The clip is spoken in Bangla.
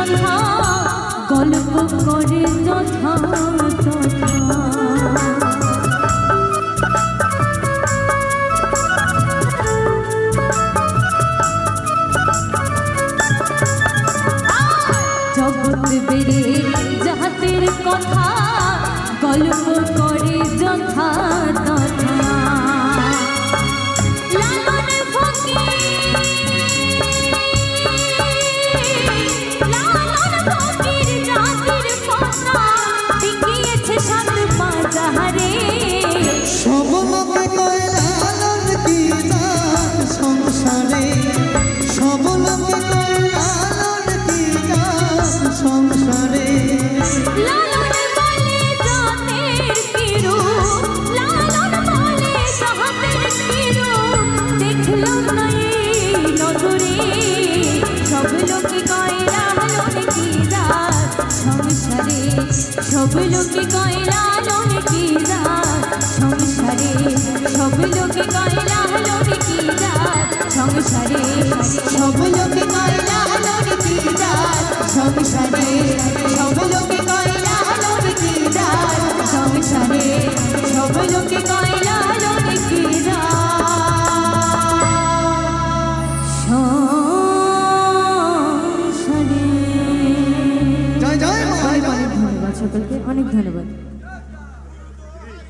কথা গল্প করে যথা তথা জগৎ বেড়ে জাহাতের কথা গল্প লোকে কয়লা লোকে রাত সংসারে সব লোকে কয়লা লোকে রাত সংসারে সব লোকে কয়লা